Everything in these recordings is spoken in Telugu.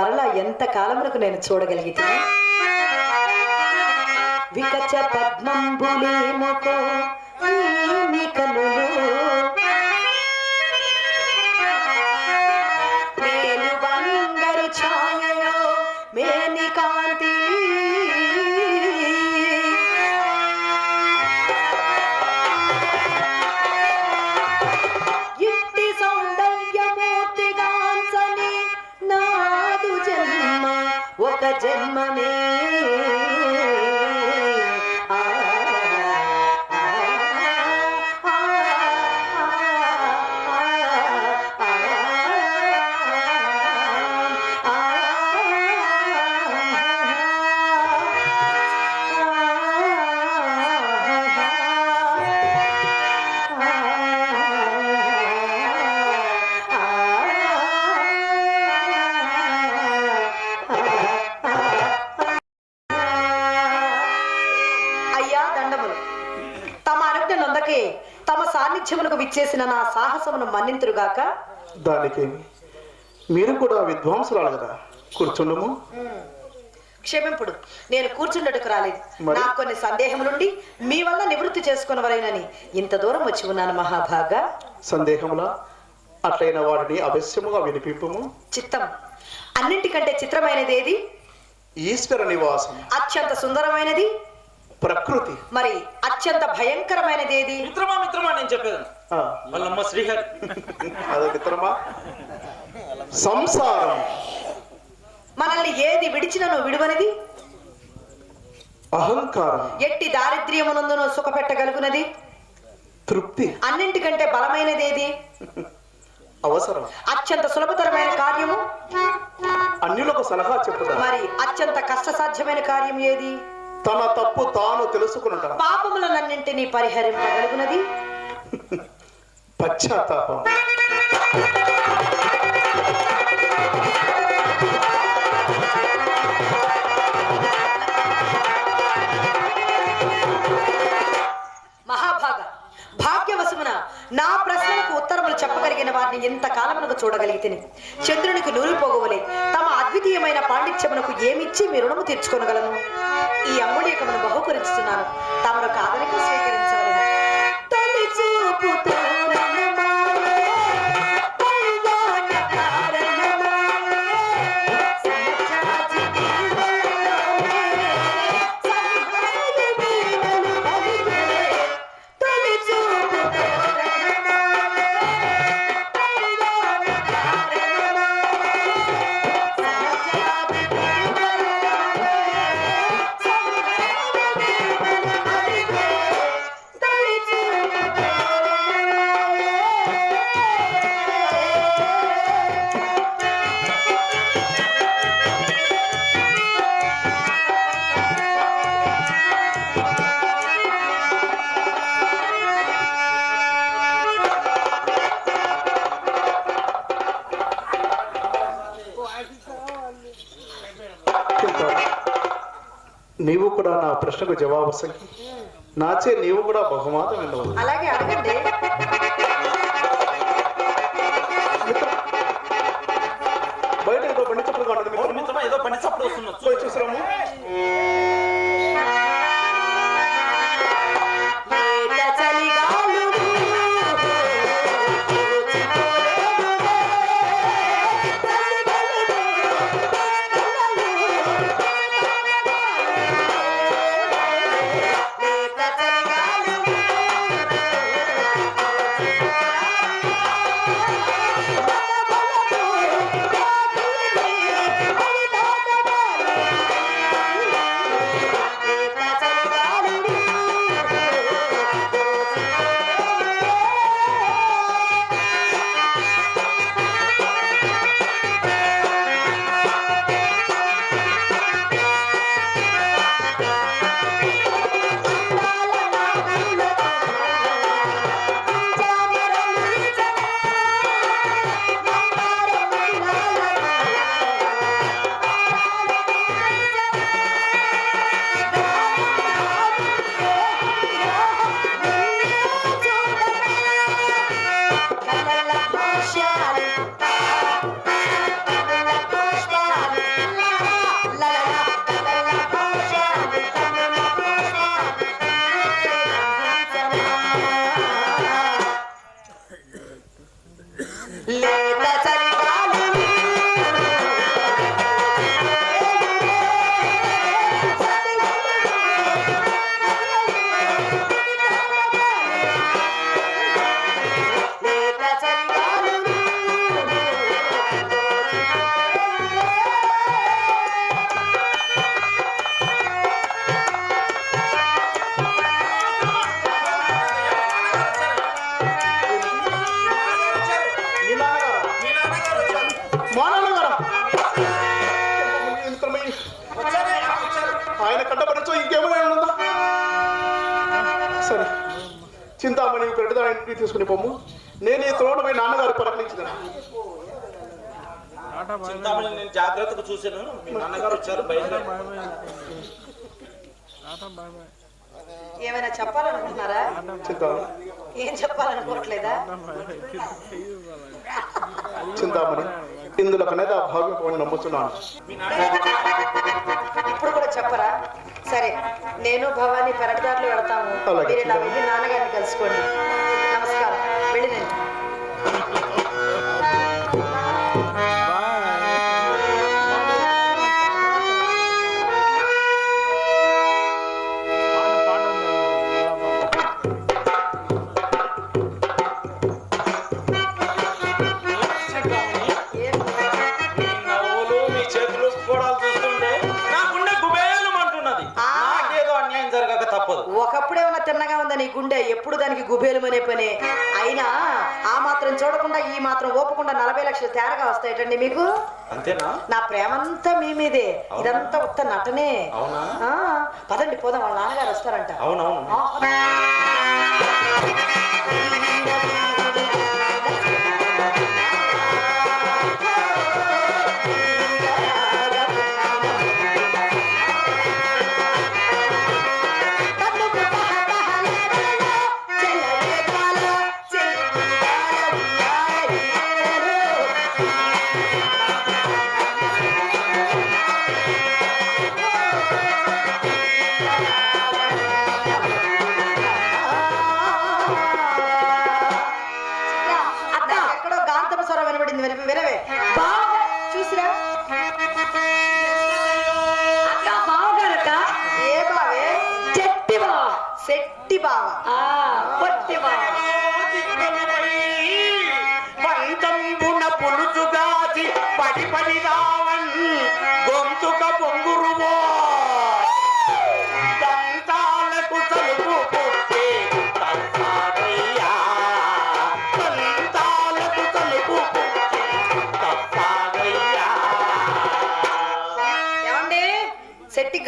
మరలా ఎంత కాలమునకు నేను చూడగలిగితే? వికచ పద్మంబులేముకో నీ కనులు అనుజ్ఞ నొందకే తమ సాన్నిధ్యమునకు విచ్చేసిన నా సాహసమును మన్నింతురుగాక. దానికి మీరు కూడా విద్వాంసురాలు కదా. కూర్చుండము. క్షమింపుడు నేను కూర్చుండటకు రాలేదు? నాకు కొన్ని సందేహములుండి మీ వల్ల నివృత్తి చేసుకునవలేనని ఇంత దూరం వచ్చి ఉన్నాను మహాభాగా. సందేహములా? అట్లైన వాటిని అవశ్యముగా వినిపింపము. చిత్తం. అన్నింటికంటే చిత్రమైనది ఏది ఈశ్వర నివాసం. అత్యంత సుందరమైనది? ప్రకృతి. మరి అత్యంత భయంకరమైనది ఏది మిత్రమా మిత్రమా నేను చెప్పేది వాళ్ళమ్మ శ్రీహరి. అదే మిత్రమా? సంసారం. మనల్ని ఏది విడిచినను విడువనిది? అహంకారం. ఎట్టి దారిద్ర్యమునందును సుఖపెట్టగలుగునది? తృప్తి. అన్నింటికంటే బలమైనది ఏది అవసరం. అత్యంత సులభతరమైన కార్యము? అన్యులకు సలహా చెప్పుదా. మరి అత్యంత కష్టసాధ్యమైన కార్యం ఏది? తన తప్పు తాను తెలుసుకునుట పాపములనన్నింటినీ పరిహరింపగలుగునది. పశ్చాత్తాపం. మహాభాగ. భాగ్యవశమున నా ప్రశ్నలకు ఉత్తరములు చెప్పగలిగిన వారిని ఎంత కాలమునకు చూడగలిగితే చంద్రునికి నూరిపోగవలే తమ అద్వితీయమైన పాండిత్యమునకు ఏమిచ్చి మీ రుణము తీర్చుకొనగలను? ఈ అంగుళీకమును బహుకరించుతున్నాను తమను కాదనిక స్వీకరించవలను నీవు కూడా నా ప్రశ్నకు జవాబు సంగి నాచే నీవు కూడా బహుమానం వినవు అలాగే అడగండి. ఇంటికి తీసుకుని పొమ్ము నేను ఈ మీ నాన్నగారు చింతామణి నేను జాగ్రత్తగా చూశాను. మీ నాన్నగారు వచ్చారు బయట ఏమైనా చెప్పాలనుకుంటున్నారా? చింతామణి. ఏం చెప్పాలనుకోవట్లేదా? చింతామణి ఇందులో ఆ నమ్ముతున్నాను. ఇప్పుడు కూడా చెప్పరా? సరే నేను భవానీ పెరటిదారులు వెళతాము. మీరు వెళ్ళి నాన్నగారిని కలుసుకోండి. ఎప్పుడు దానికి గుబేలమనే పని? అయినా ఆ మాత్రం చూడకుండా ఈ మాత్రం ఓపకుండా నలభై లక్షలు తేరగా వస్తాయటండి మీకు? అంతేనా? నా ప్రేమంతా మీ మీదే. ఇదంతా ఉత్త నటనే. పదండి పోదాం వాళ్ళ నాన్నగారు వస్తారంట. అవునవును.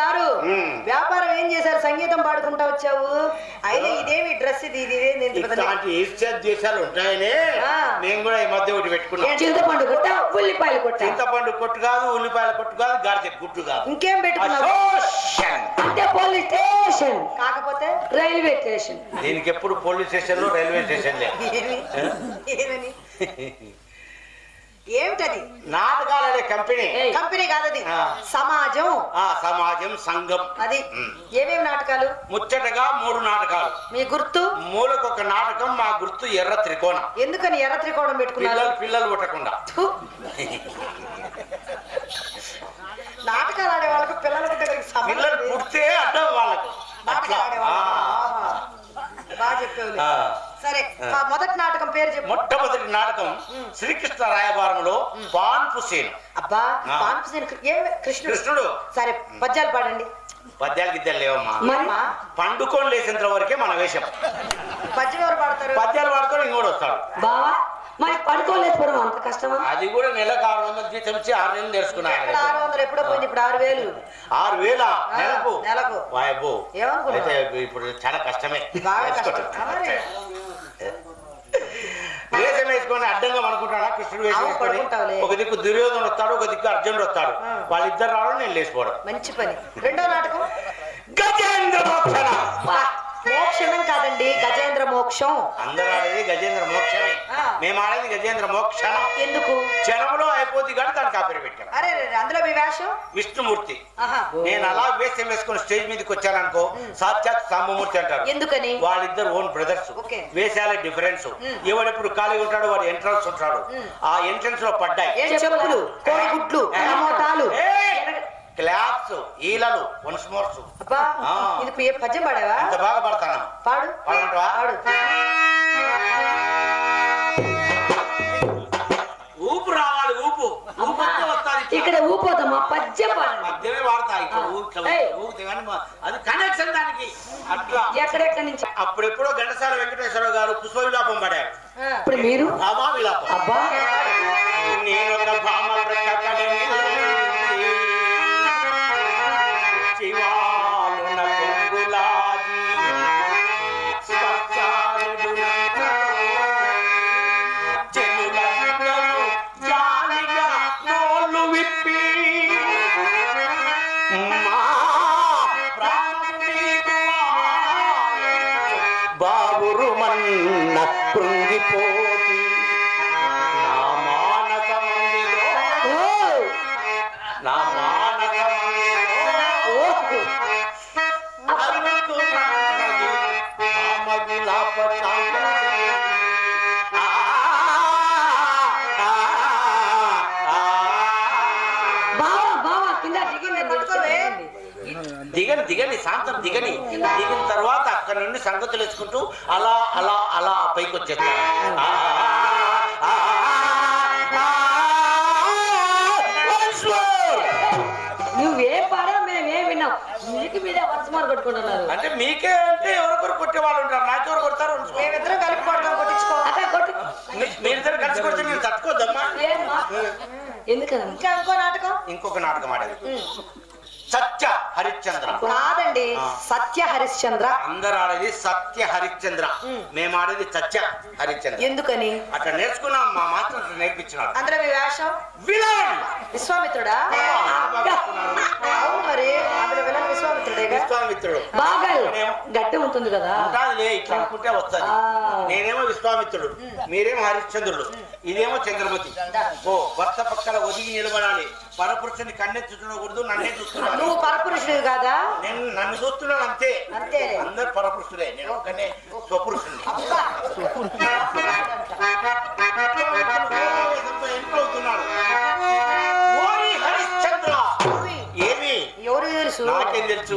గారు. వ్యాపారం ఏం చేశారు? సంగీతం పాడుకుంటా వచ్చావు? అయినా ఇదేమి డ్రెస్ ఇది? దేశాలు ఉంటాయని. నేను కూడా ఈ మధ్య ఒకటి పెట్టుకున్నా. చింతపండు కొట్ట? ఉల్లిపాయలు కొట్ట? చింతపండు కొట్టు కాదు ఉల్లిపాయల కొట్టు కాదు గాడిద గుట్టు కాదు. ఇంకేం పెట్టుకున్నావు. అంటే పోలీస్ స్టేషన్. కాకపోతే? Railway station. దీనికి ఎప్పుడు పోలీస్ స్టేషన్లో రైల్వే స్టేషన్ లే ఏమి ఏమని? ఏమిటది నాటకాలనే కంపెనీ ఏయ్. కంపెనీ కాదది. సమాజం ఆ సమాజం సంఘం అది. ఏమేమి నాటకాలు ముచ్చటగా మూడు నాటకాలు మీ గుర్తు మూలకొక నాటకం మా గుర్తు ఎర్ర త్రికోణం ఎందుకని ఎర్ర త్రికోణం పెట్టుకున్నారు పిల్లలు పిల్లలు పుట్టకుండా. నాటకాలు ఆడే వాళ్ళకు పిల్లల దగ్గరికి సంబంధం పిల్లలు. పుడితే అడ్డం నాటకాలు. వాళ్ళకు. బాగా చెప్పేవులే ఆ. సరే ఆ మొదటి నాటకం పేరు చెప్పు. మొట్టమొదటి నాటకం శ్రీకృష్ణ రాయబారంలో పాన్పు సేను. అబ్బా. పాన్పుసేన ఏ కృష్ణుడు? కృష్ణుడు. సరే పద్యాలు పాడండి. పద్యాలు గిద్దాలు లేవమ్మా. పండుకొని లేచేంత వరకే మన వేషం. పద్యం ఎవరు పాడతారు? పద్యాలు వాడుకొని ఇంకోటి వస్తాడు. బావా మరి పడుకోలేకపోవడం అంత కష్టమా? అది కూడా నెలకు ఆరు వందలు జీతం ఇచ్చి ఆరు నెలలు నేర్చుకున్నాను ఆరు వందలు ఎప్పుడో పోయింది ఇప్పుడు ఆరు వేలు. ఆరు వేల? నెలకు? నెలకు. వాయబ్బో. ఇప్పుడు చాలా కష్టమే బాగా కష్టం మరి. వేషం వేసుకొని అడ్డంగా అనుకుంటాడా కృష్ణుడు వేసుకొని. ఒక దిక్కు దుర్యోధన వస్తాడు ఒక దిక్కు అర్జునుడు వస్తాడు. వాళ్ళిద్దరు రావడం నేను లేచిపోవడం. మంచి పని. రెండో నాటకం. గజేంద్ర మోక్షణ కాదండి గజేంద్ర మోక్షం. అందరూ ఆడేది గజేంద్ర మోక్షమే. మేము ఆడేది గజేంద్ర మోక్షణం ఎందుకు? క్షణంలో అయిపోద్ది కానీ దానికి కాపీ పెట్టాం అరే అందులో మీ వేషం? విష్ణుమూర్తి. నేను అలా వేషం వేసుకొని స్టేజ్ మీదకి వచ్చాననుకో సాక్షాత్ సాంబమూర్తి అంటారు. ఎందుకని? వాళ్ళిద్దరు ఓన్ బ్రదర్స్. వేషాల డిఫరెన్స్. ఎవడెప్పుడు ఖాళీ ఉంటాడో వాడు ఎంట్రన్స్ ఉంటాడు. ఆ ఎంట్రన్స్లో పడ్డాయి. ఏం చెప్పులు? కోడిగుడ్లు టమోటాలు. క్లాప్స్ ఈలలు వన్స్ మోర్స్ అబ్బా ఆ. ఇది ఏ పద్యం పాడావా? ఎంత బాగా పడతాను. పాడు. పాడమంటావా? పాడు. ఊపు రావాలి ఊపు. ఊపు వస్తే వస్తాది ఇట్లా. ఇక్కడ ఊపోతామా పద్యం పాడండి. మధ్యమే వాడతా ఏయ్. ఊరికే కానీ మా- అది కనెక్షన్ దానికి. అట్లా. ఎక్కడెక్కడి నుంచి? అప్పుడెప్పుడో ఘంటసాల వెంకటేశ్వర గారు పుష్ప విలాపం పడారు. ఆ. ఇప్పుడు మీరు? భామా విలాపం. అబ్బా. దిగని దిగని శాంతం దిగని దిగిన తర్వాత అక్కడ నుండి సంగతులు వేసుకుంటూ అలా అలా అలా పైకి వచ్చేస్తారు ఆ, ఆ, నువ్వేం పాడా మేమేం విన్నాం నీకు మీదే వర్షమాలు కొట్టుకుంటున్నారు అంటే మీకే అంటే ఎవరికొరు కొట్టే వాళ్ళు ఉంటారు నాకెవరు కొడతారు మేమిద్దరం కలిపి కొడతాం కొట్టించుకో అక్కడ కొట్టు మీరిద్దరు కలిసి కొడితే నేను తట్టుకోద్దమ్మా ఎందుకన్నా ఇంకా ఇంకో నాటకం ఇంకొక నాటకం ఆడేది సత్య హరిశ్చంద్ర. కాదండి సత్య హరిశ్చంద్ర. అందరు ఆడేది సత్య హరిశ్చంద్ర. మేము ఆడేది సత్య హరిశ్చంద్ర. ఎందుకని? అట్లా నేర్చుకున్నాం మా మాస్టర్ అట్లా నేర్పించినాడు. అందులో మీ వేషం? విలన్! విశ్వామిత్రుడా? మరి. విశ్వామిత్రుడు. గట్టి ఉంటుంది కదా. ఇట్లా అనుకుంటే. నేనేమో విశ్వామిత్రుడు. మీరేమో హరిశ్చంద్రుడు. ఇదేమో చంద్రమతి. ఓ భర్త పక్కన ఒదిగి నిలబడాలి. పరపురుషుని కన్నెత్తి చూడకూడదు నన్నే చూస్తున్నాను నువ్వు పరపురుషుడు కాదా? నేను నన్ను చూస్తున్నాను అంతే. అంతే. అందరు పరపురుషుడే నేను ఒక్కనే స్వపురుషుని తెలుసు. నాకేం తెలుసు?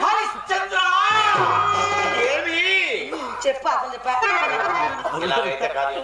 హరిశ్చంద్ర! ఏమి? చెప్పు అసలు చెప్పా. కాదు.